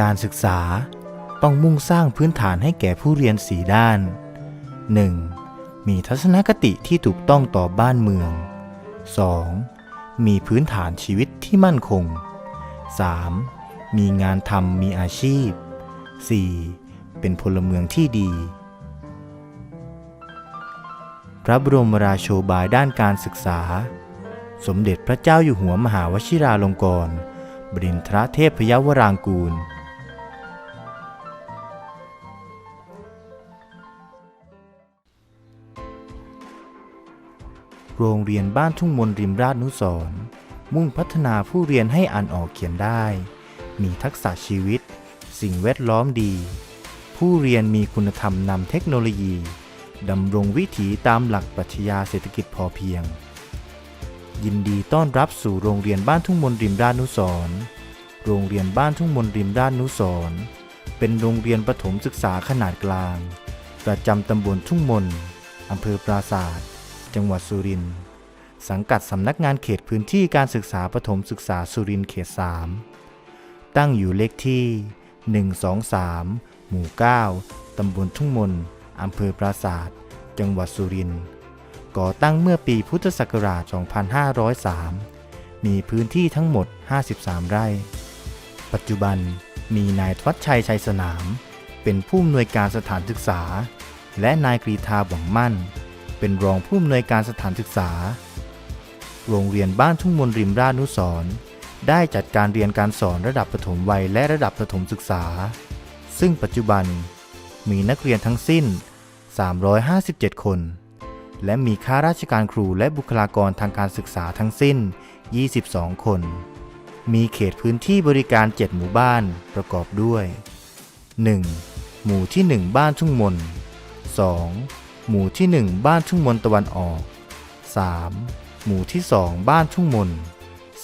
การศึกษาต้องมุ่งสร้างพื้นฐานให้แก่ผู้เรียนสีด้าน 1. มีทัศนคติที่ถูกต้องต่อบ้านเมือง 2. มีพื้นฐานชีวิตที่มั่นคง 3. มีงานทำมีอาชีพ 4. เป็นพลเมืองที่ดี พระบรมราโชบายด้านการศึกษา สมเด็จพระเจ้าอยู่หัวมหาวชิราลงกรณ์บริณทรเทพยวรางกูล โรงเรียนบ้านทุ่งมนริมราชนุสรมุ่งพัฒนาผู้เรียนให้อ่านออกเขียนได้ มีทักษะชีวิต สิ่งแวดล้อมดี ผู้เรียนมีคุณธรรมนำเทคโนโลยีดำรงวิถีตามหลักปรัชญาเศรษฐกิจพอเพียง ยินดีต้อนรับสู่โรงเรียนบ้านทุ่งมนริมราชนุสรโรงเรียนบ้านทุ่งมนริมราชนุสรเป็นโรงเรียนประถมศึกษาขนาดกลาง ประจำตำบลทุ่งมน อำเภอปราศาสตร์ จังหวัดสุรินทร์สังกัดสำนักงานเขตพื้นที่การศึกษาประถมศึกษาสุรินทร์เขต 3 ตั้งอยู่เลขที่ 123 หมู่ 9 ตำบลทุ่งมนอำเภอปราศาสตร์จังหวัดสุรินทร์ก่อตั้งเมื่อปีพุทธศักราช 2503 มีพื้นที่ทั้งหมด 53 ไร่ ปัจจุบันมีนายทวัชชัยชัยสนาม เป็นผู้อำนวยการสถานศึกษา และนายกรีธาหวังมั่น เป็นรองผู้อำนวยการสถานศึกษา โรงเรียนบ้านทุ่งมนริมราชนุสรณ์ได้จัดการเรียนการสอนระดับประถมวัยและระดับประถมศึกษา ซึ่งปัจจุบันมีนักเรียนทั้งสิ้น 357 คน และมีข้าราชการครูและบุคลากรทางการศึกษาทั้งสิ้น 22 คน มีเขตพื้นที่บริการ 7 หมู่บ้านประกอบด้วย 1. หมู่ที่ 1 บ้านทุ่งมน 2. หมู่ที่ 1 บ้านทุ่งมนตะวันออก 3. หมู่ที่ 2 บ้านทุ่งมน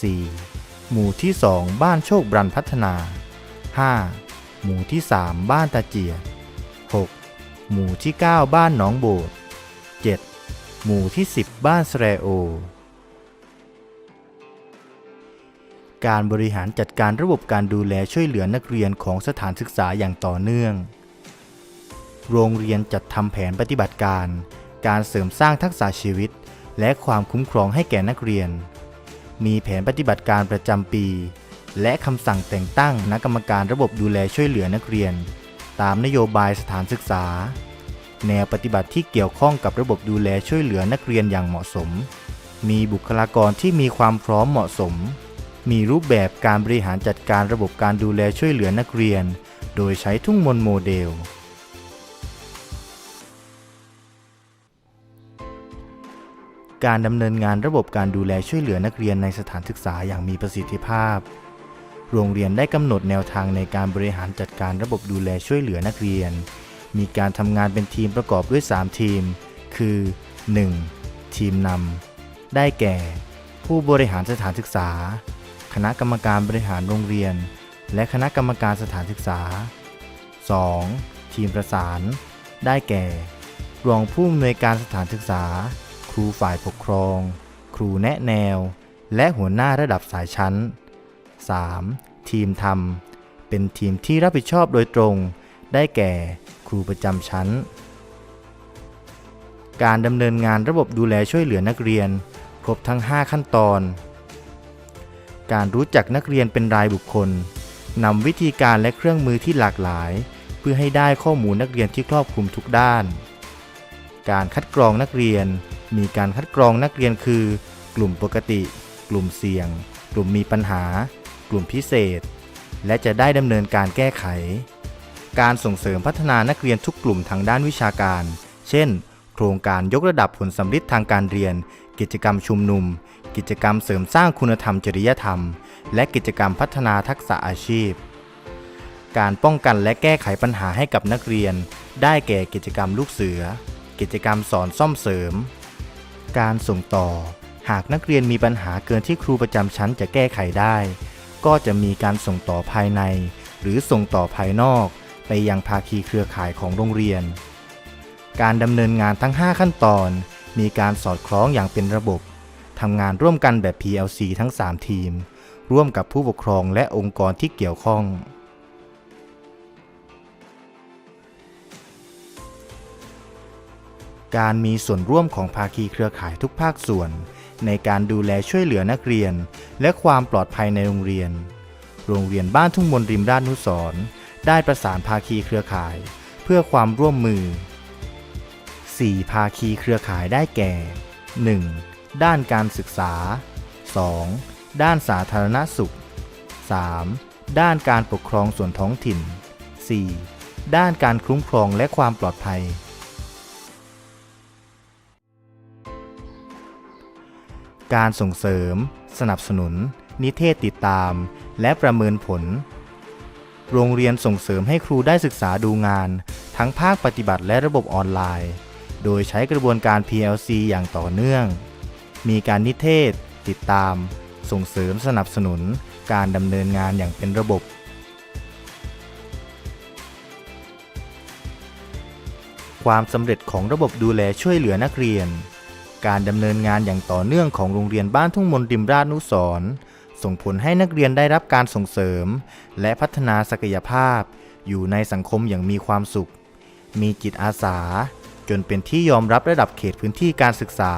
4. หมู่ที่ 2 บ้านโชคบรันพัฒนา 5. หมู่ที่ 3 บ้านตาเจียด 6. หมู่ที่ 9 บ้านหนองโบด 7. หมู่ที่ 10 บ้านสแรโอ การบริหารจัดการระบบการดูแลช่วยเหลือนักเรียนของสถานศึกษาอย่างต่อเนื่อง โรงเรียนจัดทำแผนปฏิบัติการ การเสริมสร้างทักษะชีวิต และความคุ้มครองให้แก่นักเรียน มีแผนปฏิบัติการประจำปี และคำสั่งแต่งตั้งคณะกรรมการระบบดูแลช่วยเหลือนักเรียน ตามนโยบายสถานศึกษา แนวปฏิบัติที่เกี่ยวข้องกับระบบดูแลช่วยเหลือนักเรียนอย่างเหมาะสม มีบุคลากรที่มีความพร้อมเหมาะสม มีรูปแบบการบริหารจัดการระบบการดูแลช่วยเหลือนักเรียน โดยใช้ทุ่งมนโมเดล การดำเนินงานระบบการดูแลช่วยเหลือนักเรียนในสถานศึกษาอย่างมีประสิทธิภาพ โรงเรียนได้กำหนดแนวทางในการบริหารจัดการระบบดูแลช่วยเหลือนักเรียน มีการทำงานเป็นทีมประกอบด้วย 3 ทีม คือ 1. ทีมนำได้แก่ ผู้บริหารสถานศึกษา คณะกรรมการบริหารโรงเรียน และคณะกรรมการสถานศึกษา 2. ทีมประสาน ได้แก่ รองผู้อำนวยการสถานศึกษา รูฝ่ายปกครอง ครูแนะแนว และหัวหน้าระดับสายชั้น 3. ทีมทำเป็นทีมที่รับผิดชอบโดยตรง ได้แก่ครูประจำชั้น การดำเนินงานระบบดูแลช่วยเหลือนักเรียน ครบทั้ง 5 ขั้นตอน การรู้จักนักเรียนเป็นรายบุคคลนำวิธีการและเครื่องมือที่หลากหลาย เพื่อให้ได้ข้อมูลนักเรียนที่ครอบคลุมทุกด้าน การคัดกรองนักเรียน มีการคัดกรองนักเรียนคือ กลุ่มปกติ กลุ่มเสี่ยง กลุ่มมีปัญหา กลุ่มพิเศษ และจะได้ดำเนินการแก้ไข การส่งเสริมพัฒนานักเรียนทุกกลุ่มทางด้านวิชาการ เช่น โครงการยกระดับผลสำฤทธิ์ทางการเรียน กิจกรรมชุมนุม กิจกรรมเสริมสร้างคุณธรรมจริยธรรม และกิจกรรมพัฒนาทักษะอาชีพ การป้องกันและแก้ไขปัญหาให้กับนักเรียน ได้แก่กิจกรรมลูกเสือ กิจกรรมสอนซ่อมเสริม การส่งต่อ หากนักเรียนมีปัญหาเกินที่ครูประจำชั้นจะแก้ไขได้ ก็จะมีการส่งต่อภายใน หรือส่งต่อภายนอก ไปยังภาคีเครือข่ายของโรงเรียน การดำเนินงานทั้ง 5 ขั้นตอน มีการสอดคล้องอย่างเป็นระบบทำงานร่วมกันแบบ PLC ทั้ง 3 ทีม ร่วมกับผู้ปกครองและองค์กรที่เกี่ยวข้อง การมีส่วนร่วมของภาคีเครือข่ายทุกภาคส่วน ในการดูแลช่วยเหลือนักเรียน และความปลอดภัยในโรงเรียน โรงเรียนบ้านทุ่งมนริมราชนุสรได้ประสานภาคีเครือข่าย เพื่อความร่วมมือ 4 ภาคีเครือข่ายได้แก่ 1. ด้านการศึกษา 2. ด้านสาธารณสุข 3. ด้านการปกครองส่วนท้องถิ่น 4. ด้านการคุ้มครองและความปลอดภัย การส่งเสริม สนับสนุน นิเทศติดตาม และประเมินผล โรงเรียนส่งเสริมให้ครูได้ศึกษาดูงาน ทั้งภาคปฏิบัติและระบบออนไลน์ โดยใช้กระบวนการ PLC อย่างต่อเนื่อง มีการนิเทศ ติดตาม ส่งเสริมสนับสนุน การดำเนินงานอย่างเป็นระบบความสำเร็จของระบบดูแลช่วยเหลือนักเรียน การดำเนินงานอย่างต่อเนื่องของโรงเรียนบ้านทุ่งมนริมราชนุสรส่งผลให้นักเรียนได้รับการส่งเสริม และพัฒนาศักยภาพ อยู่ในสังคมอย่างมีความสุข มีจิตอาสา จนเป็นที่ยอมรับระดับเขตพื้นที่การศึกษา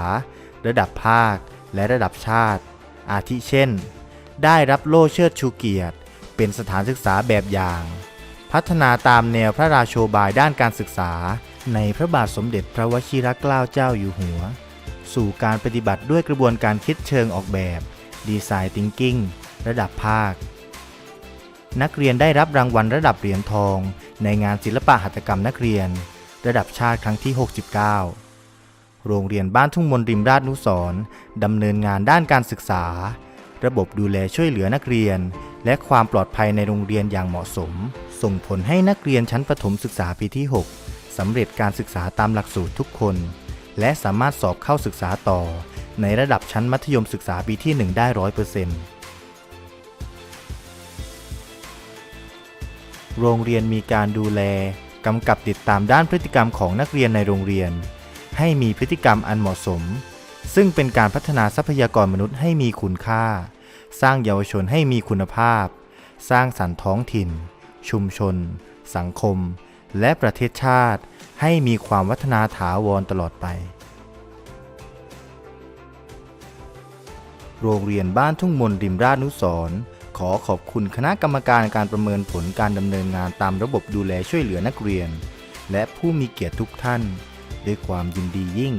ระดับภาค และระดับชาติ อาทิเช่น ได้รับโล่เชิดชูเกียรติ เป็นสถานศึกษาแบบอย่าง พัฒนาตามแนวพระราโชบายด้านการศึกษา ในพระบาทสมเด็จพระวชิรเกล้าเจ้าอยู่หัว สู่การปฏิบัติด้วยกระบวนการคิดเชิงออกแบบดีไซน์ Thinking ระดับภาค นักเรียนได้รับรางวัลระดับเหรียญทอง ในงานศิลปะหัตถกรรมนักเรียน ระดับชาติครั้งที่ 69 โรงเรียนบ้านทุ่งมนริมราชนุสร์ดำเนินงานด้านการศึกษา ระบบดูแลช่วยเหลือนักเรียน และความปลอดภัยในโรงเรียนอย่างเหมาะสม ส่งผลให้นักเรียนชั้นประถมศึกษาปีที่ 6สำเร็จการศึกษาตามหลักสูตรทุกคน และสามารถสอบเข้าศึกษาต่อ ในระดับชั้นมัธยมศึกษาปีที่ 1 ได้ร้อยเปอร์เซ็นต์โรงเรียนมีการดูแลกำกับติดตามด้านพฤติกรรมของนักเรียนในโรงเรียน ให้มีพฤติกรรมอันเหมาะสม ซึ่งเป็นการพัฒนาทรัพยากรมนุษย์ให้มีคุณค่า สร้างเยาวชนให้มีคุณภาพ สร้างสรรค์ท้องถิ่น ชุมชน สังคม และประเทศชาติให้มีความวัฒนาถาวรตลอดไป โรงเรียนบ้านทุ่งมนริมราชนุสรขอขอบคุณคณะกรรมการการประเมินผลการดำเนินงานตามระบบดูแลช่วยเหลือนักเรียน และผู้มีเกียรติทุกท่าน ด้วยความยินดียิ่ง